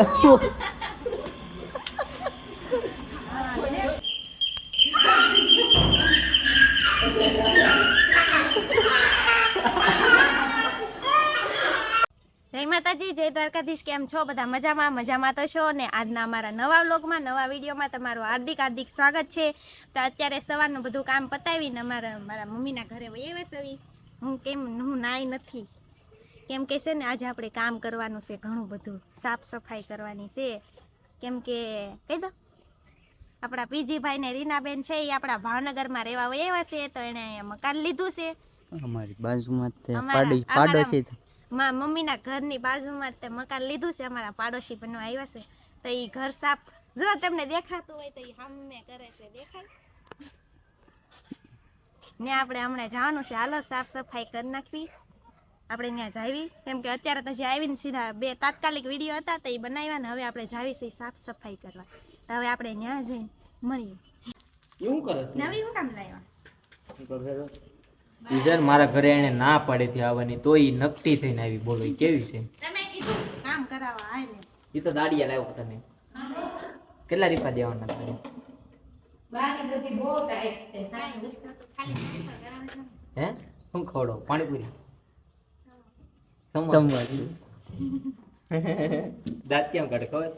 એવું જય માતાજી, જય દ્વારકાધીશ. કેમ છો? બધા મજામાં? મજામાં તો છો? ને આજના અમારા નવા વ્લોગમાં, નવા વિડીયોમાં તમારું હાર્દિક હાર્દિક સ્વાગત છે. તો અત્યારે સવારનું બધું કામ પતાવીને અમારા મારા મમ્મીના ઘરે વહી સવી, હું કેમ હું નાઈ નથી. કેમ કે છે ને આજે આપણે કામ કરવાનું છે ઘણું બધું સાફ સફાઈ કરવાની છે. કેમ કે કહી દો આપણા પીજીભાઈ ને રીનાબેન છે એ આપણા ભાવનગરમાં રહેવા વહી છે તો એને મકાન લીધું છે. અમારી બાજુમાં તે પાડી પાડોશી માં મમ્મીના ઘરની બાજુમાં તે મકાન લીધું છે અમારા પાડોશી બનવા આવ્યા છે. તો એ ઘર સાફ જો તમને દેખાતું હોય તો એ હામે કરે છે દેખાય? ને આપણે હમણાં જવાનું છે હાલો સાફ સફાઈ કરી નાખવી. આપણે ત્યાં જાવી. કેમ કે અત્યારે તો જે આવીને સીધા બે તાત્કાલિક વીડિયો હતા તો એ બનાવ્યા ને હવે આપણે જાવી છે સાફ સફાઈ કરવા. તો હવે આપણે ત્યાં જઈને મળીએ. એવું કરે છે? નવી હું કામ લાવ્યા? યુઝર મારા ઘરે એને ના પાડે થી આવવાની તો એ નકટી થઈને આવી બોલો. એ કેવી છે? તમે કીધું કામ કરાવવા આવીને એ તો દાડિયા લાવ્યો તને. કેટલા રૂપિયા દેવાના તારે હે? શું ખવડો પાણીપુરી? સમોસા. દાંત કેમ કાઢે ખબર?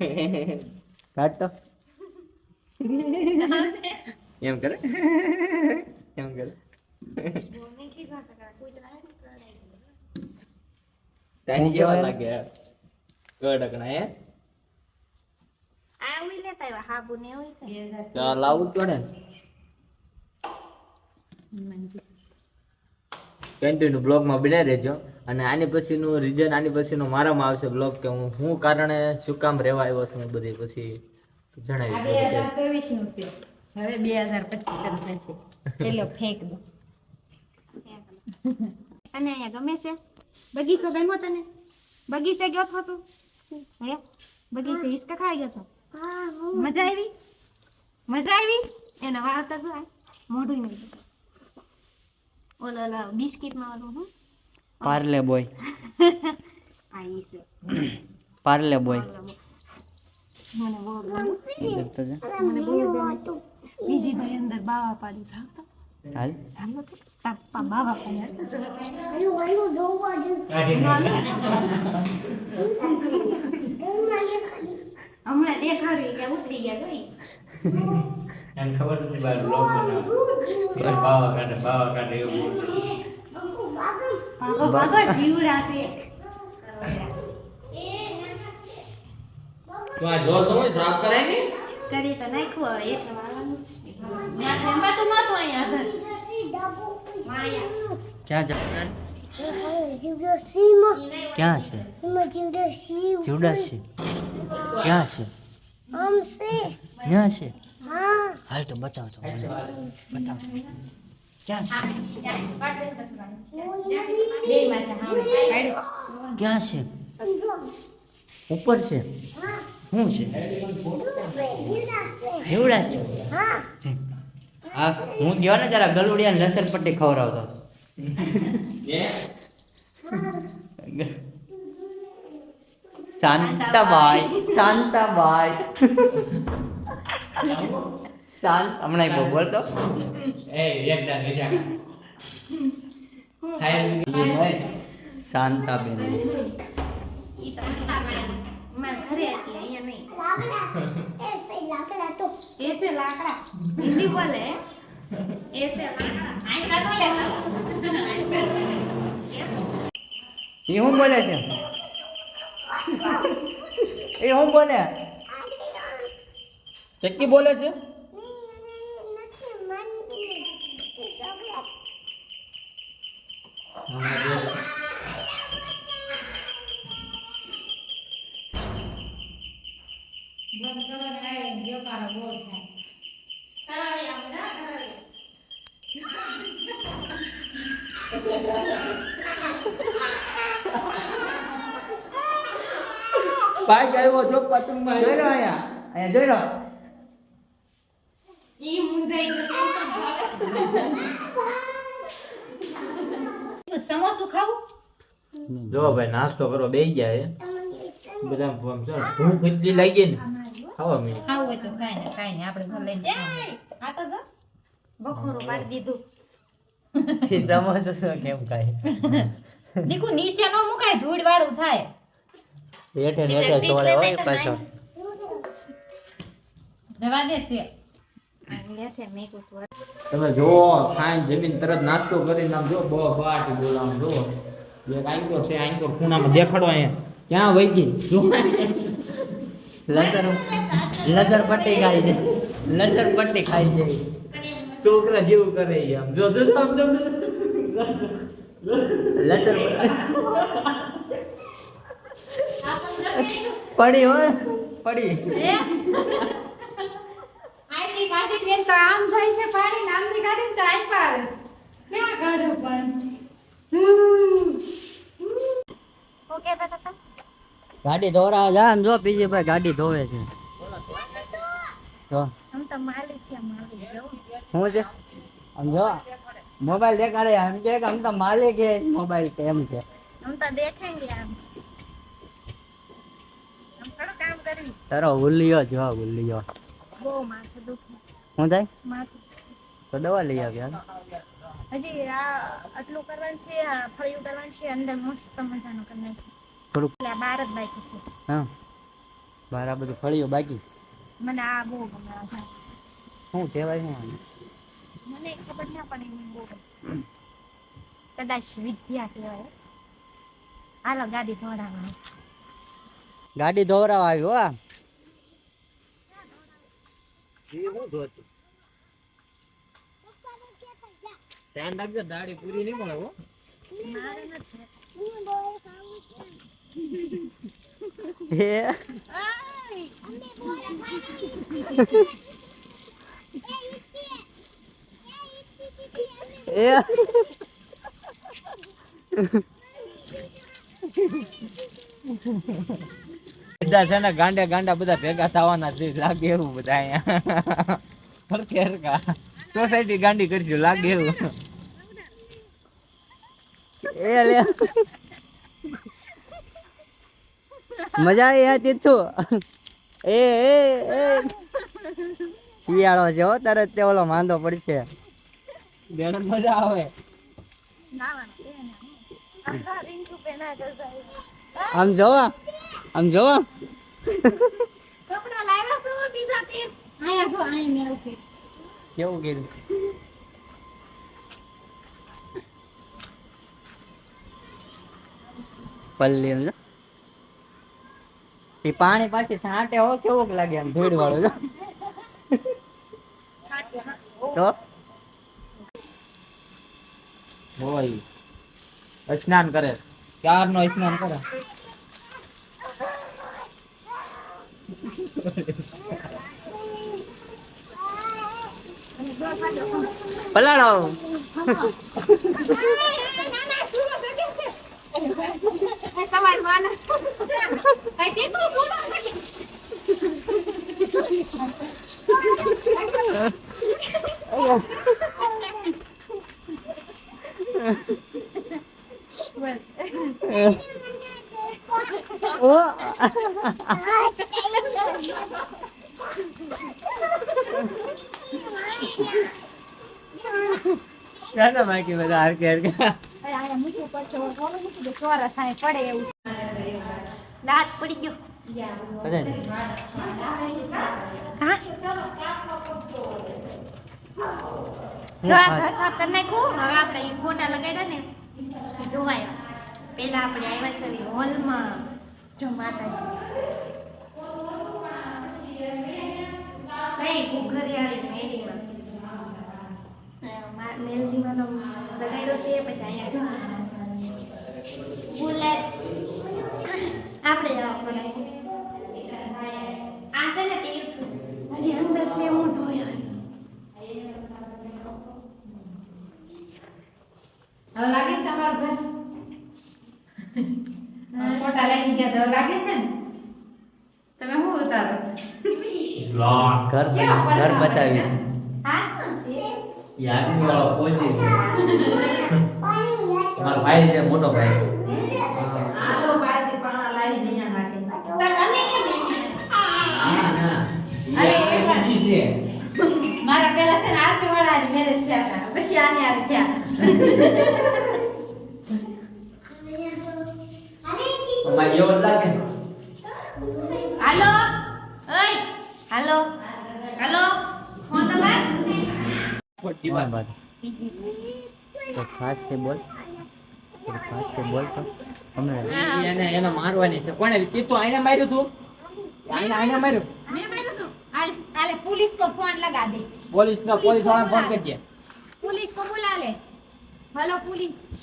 કાઢતો એમ કરે? એમ કરે? તારી હું જેવા લાગે કડકણા હે? આ ઉઈ લેતા આવ્યા. હાબુ ને એવું જ પડે ને. કન્ટિન્યુ બ્લોગમાં બનાવી રહેજો. અને આની પછીનું રીઝન આની પછીનું મારામાં આવશે બ્લોગ કે હું હું કારણે શું કામ રહેવા આવ્યો છું બધી પછી જણાવી બે હજાર ત્રેવીસનું છે. હવે બે હજાર પચીસ છે પેલો ફેંક દો અને અહીંયા ગમે છે? બગીચો ગમ્યો તને? બગીચે ગયો હતો? તું હે બગીચે હિસકા ખાઈ ગયો હતો મજા આવી? મજા આવી? એના વાળ તો મોઢું નહીં. ઓલા ઓલો બિસ્કિટમાં ઓલું હું. પાર્લે બોય આ પાર્લે બોય બીજી ભાઈ અંદર બાવા પાડી જાવ હાલ હાલો તો તાર પપ્પા બાવા પાડ્યા હમણાં દેખાડી કે ઉતરી ગયા જોઈ એમ ખબર નથી બાર બ્લોગ બનાવ બાવા કાઢે બાવા કાઢે એવું ભાગો ભાગો જીવડા છે તું આ જો સમય સાફ કરાય ને કરી તો નાખ્યું હવે એટલે વાળવાનું છે. તો અહીંયા. આગળ. વાળ્યા. ક્યાં જા ક્યાં છે? જીવડા છે ક્યાં છે? ક્યાં છે? હાલ તો બતાવ તો બતાવ. ક્યાં છે ક્યાં છે? ઉપર છે. શું છે? જીવડા છે. હા. હું ગયો ને જરા ગલુડિયા લસણ પટ્ટી ખવડાવતો. શાંતાબાઈ શાંતાબાઈ. શાંત હમણાં એક બોલતો. એ એકદમ નિશા થાય શાંતાબેન ઈ તો મારા ઘરે હતી અહીંયા નહીં એસે લાકડા હિન્દી બોલે એસે લાકડા આઈ કાઢો લેતા એ શું બોલે છે એ શું બોલે ચક્કી બોલે છે બંધ કરો ને આ વેપારો બહુ થાય કરાવી આપણે હા, કરાવી બાઈક આવ્યો જો પતંગમાં જોઈ લો અહીંયા અહીંયા જોઈ લો ઈ મુંજાઈ ગયો સમોસું ખાવું? જો ભાઈ નાસ્તો કરો બેસી જાય બધા આમ જો ભૂખ એટલી લાગી ને ખાવા મળી. ખાવું હોય તો ખાય ને ખાય ને આપણે જો લઈને આ તો જો બખોરો પાડી દીધું. એ સમોસો શું કેમ ખાય? દીકુ નીચે ન મુકાય ધૂળ વાળું થાય. હેઠે હેઠે સોળે હોય પાછો જવા દે છે છું તમે જો ખાઈને જમીન તરત નાસ્તો કરીને આમ જો બ બાટી બોલામ જો બે આંકો છે આંકો ખૂણામાં દેખાડો અહીંયા. ક્યાં વહી ગઈ? જો લસણ લસણ પટ્ટી ખાય છે. લસણ પટ્ટી ખાય છે. છોકરા જેવું કરે આમ. જો જો આમ જો, જો. પડી હોય પડી. ગાડી ને તો આમ જાય છે પાડી ને ગાડી તો આઈ પાડે ક્યાં ગાડું પણ ઓકે બતા ગાડી ધોરા જા આમ જો બીજી ભાઈ ગાડી ધોવે છે. જો. હું છે? આમ જો. મોબાઈલ દેખાડે એમ કે આમ તો માલિક છે મોબાઈલ કે છે આમ તો દેખાય આમ શું થાય? તો દવા લઈ આવ્યા હજી આ આટલું કરવાનું છે આ ફળિયું કરવાનું છે અંદર મસ્ત મજાનું કરી નાખ્યું થોડુંક આ બાર જ બાકી છે. હા. બાર આ બધું ફળિયું બાકી? મને આ બહુ ગમે આ. શું કહેવાય શું મને ખબર ના પડે એની બહુ કદાચ વિદ્યા કહેવાય. હાલો ગાડી ધોરાવા ગાડી ધોરાવા આવ્યો હા ધ્યાન રાખજો દાઢી પૂરી નહીં મળે હો. મારે એ એ બધા છે ને ગાંડા ગાંડા બધા ભેગા થવાના છે લાગે એવું બધા અહીંયા. હરખા સોસાયટી ગાંડી કરજો લાગે એવું. એ લે. મજા આવી આ તીથું એ એ એ. શિયાળો છે હો તરત તે ઓલો માંદો પડશે. બેન મજા આવે. ને આમ જોવા આમ જોવા. કપડા લાવ્યા તો બીજા તે આયા જો આય મેં છે કેવું કીધું પલ્લી એમ એ પાણી પાછી સાંટે હો કેવું લાગે આમ ભીડ વાળું જો તો? હોય સ્નાન કરે. ક્યાર નો સ્નાન કરે. પલાડો સવાલ વાના કઈ તે તો બોલો ઓ ચાલો બાકી પડે ગયો. જો સાફ કરી નાખ્યું, હવે આપણે એ ફોટા લગાડ્યા ને, ઈ જોવાય. આપણે આવ્યા છે હોલમાં, જો માતાજી. લગાડ્યો છે પછી અહીંયા જો બુલેટ આપણે જવા પડે આ છે ને તે હજી અંદર છે હું જોયો હવે લાગે છે અમારું ઘર ફોટા લાગી ગયા તો હવે લાગે છે ને તમે શું ઉતારો છો ઘર બન- ઘર બતાવીશ હા છે યાદની વાળો પહોંચી તમારો ભાઈ છે મોટો ભાઈ. મારા પેલા છે આઠ વાળા જ મેરેજ થયા પછી આને આ થયા. તમારે એવું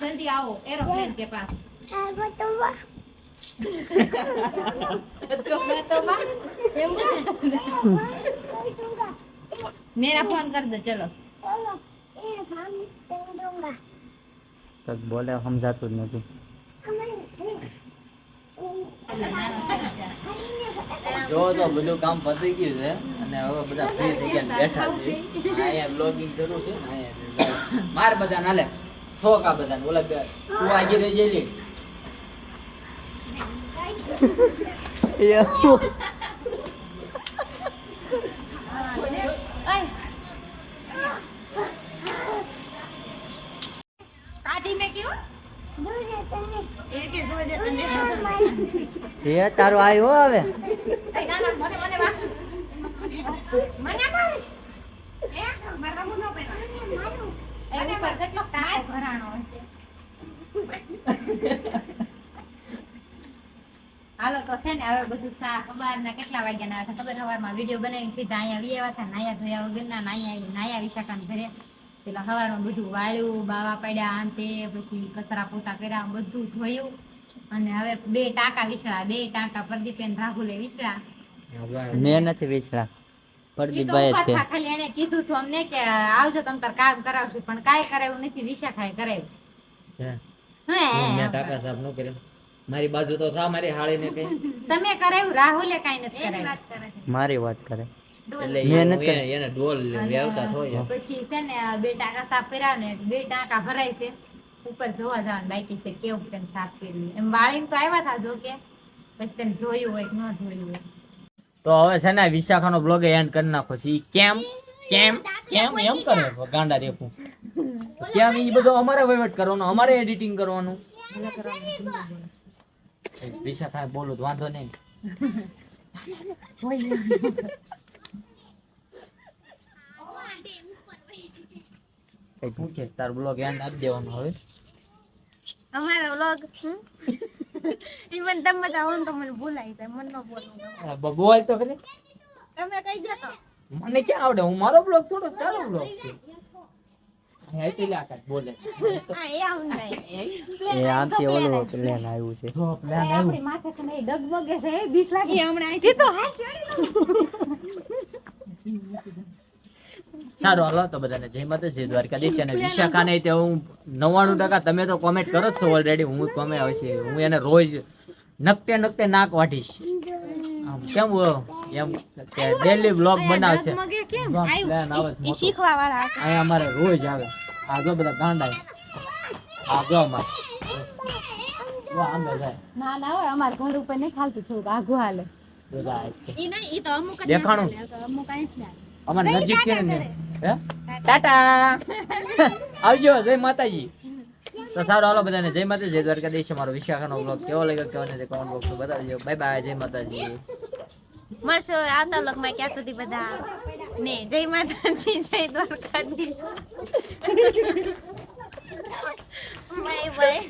જલ્દી આવો. એરોપ્લેન કે પાસ. મેરા ફોન કર દે ચલો. તો બોલે સમજાતું જ નથી. જો તો બધું કામ પતી ગયું છે. અને હવે બધા ફ્રી થઈ ગયા બેઠા છે અહીંયા બ્લોગિંગ કરું છે અહીંયા માર બધા નાલે થોક આ બધા ઓલા બે તું આગી રહી જઈ ઓય કાઢી મે કેવું એ કે જોજે તને એ તારો આવ્યો હવે એ ના ના મને મને વાગશું મને મારીશ એ મારા રમુ નો પેલા કાળ ભરાણો હશે હાલો તો છે ને હવે બધું સા ના કેટલા વાગ્યાના હતા? ખબર સવારમાં વીડિયો બનાવીને સીધા અહીંયા વી આવ્યા હતા નાયા ધોયા વગરના નાયા આવી નાયા વિશાખાને ઘરે પેલા હવારમાં બધું વાળ્યું બાવા પડ્યા આમ તે પછી કચરા પોતા કર્યા બધું ધોયું અને હવે બે ટાંકા વિસળા બે ટાંકા પ્રદીપેન રાહુલે વિસળા મેં નથી વિચારા પ્રદીપભાઈ તે ખાલી એને કીધું તો અમને કે આવજો તમ તાર કામ કરાવશું. પણ કાંઈ કરાવ્યું નથી વિશાખાએ કરાવ્યું હે, મારી બાજુ તો થા મારી હાળીને કઈ. તમે કરાવ્યું રાહુલે કાઈ નથી કરાવ્યું મારી વાત કરે. એટલે મેં એનું નથી એને- એને વ્યવતા થોય પછી છે ને બે ટાંકા સાફ કર્યા ને બે ટાંકા ભરાય છે. ઉપર જોવા જવાનું બાકી છે કેવું તેમ સાફ કર્યું એમ વાળીને તો આવ્યા હતા જો કે પછી તેને જોયું હોય ન જોયું હોય. તો હવે છે ને વિશાખાનો બ્લોગ એન્ડ કરી નાખો. છે કેમ કેમ કેમ એમ કરે. ગાંડા રેપું કેમ એ બધું અમારે વહીવટ કરવાનો અમારે એડિટિંગ કરવાનું? વિશાખા બોલું તો વાંધો નહીં. શું કે તાર બ્લોગ એન્ડ આપી દેવાનો હવે. અમારો બ્લોગ ઈ મને તમે બધા આવો તો મને ભૂલાઈ જાય મન ન બોલવું બોલ તો ખરી. તમે કઈ ગયા તો. મને ક્યાં આવડે? હું મારો બ્લોગ થોડો સારો બ્લોગ છે. બોલે હા એ આમ નહીં એ આમથી ઓલું પ્લેન આવ્યું છે. જો plan આવ્યું. આપણી માથે તો નહીં છે બીક લાગે. હમણાં તો હાથ સારું હાલો તો બધાને જય માતાજી દ્વારકાધીશ અને વિશાખાને તે હું નવ્વાણું ટકા તમે તો કોમેન્ટ કરો જ છો ઓલરેડી હું કોમે આવશે હું એને રોજ નકટે નકટે નાક વાટીશ આમ કેમ એમ કે ડેલી બ્લોગ બનાવશે. શીખવા વાળા અહીંયા અમારે રોજ આવે. આગળ બધા ગાંડા. આગળ અમારે. ના ના ઘર ઉપર નહીં ખાલતું થોડુંક આઘું હાલે. દેખાણું. અમુક કાંઈ જ ના અમાર નજીક છે? ને ટાટા. આવજો જય માતાજી. તો સારું હાલો બધાને જય માતાજી જય દ્વારકાધીશ. મારો વિશાખાનો બ્લોગ કેવો લાગ્યો કેવો નથી કોમેન્ટ બોક્સ બતાવજો. બાય બાય જય માતાજી. મળશો આવતા લોકમાં ક્યાં સુધી બધા. ને જય માતાજી જય દ્વારકાધીશ. Bye bye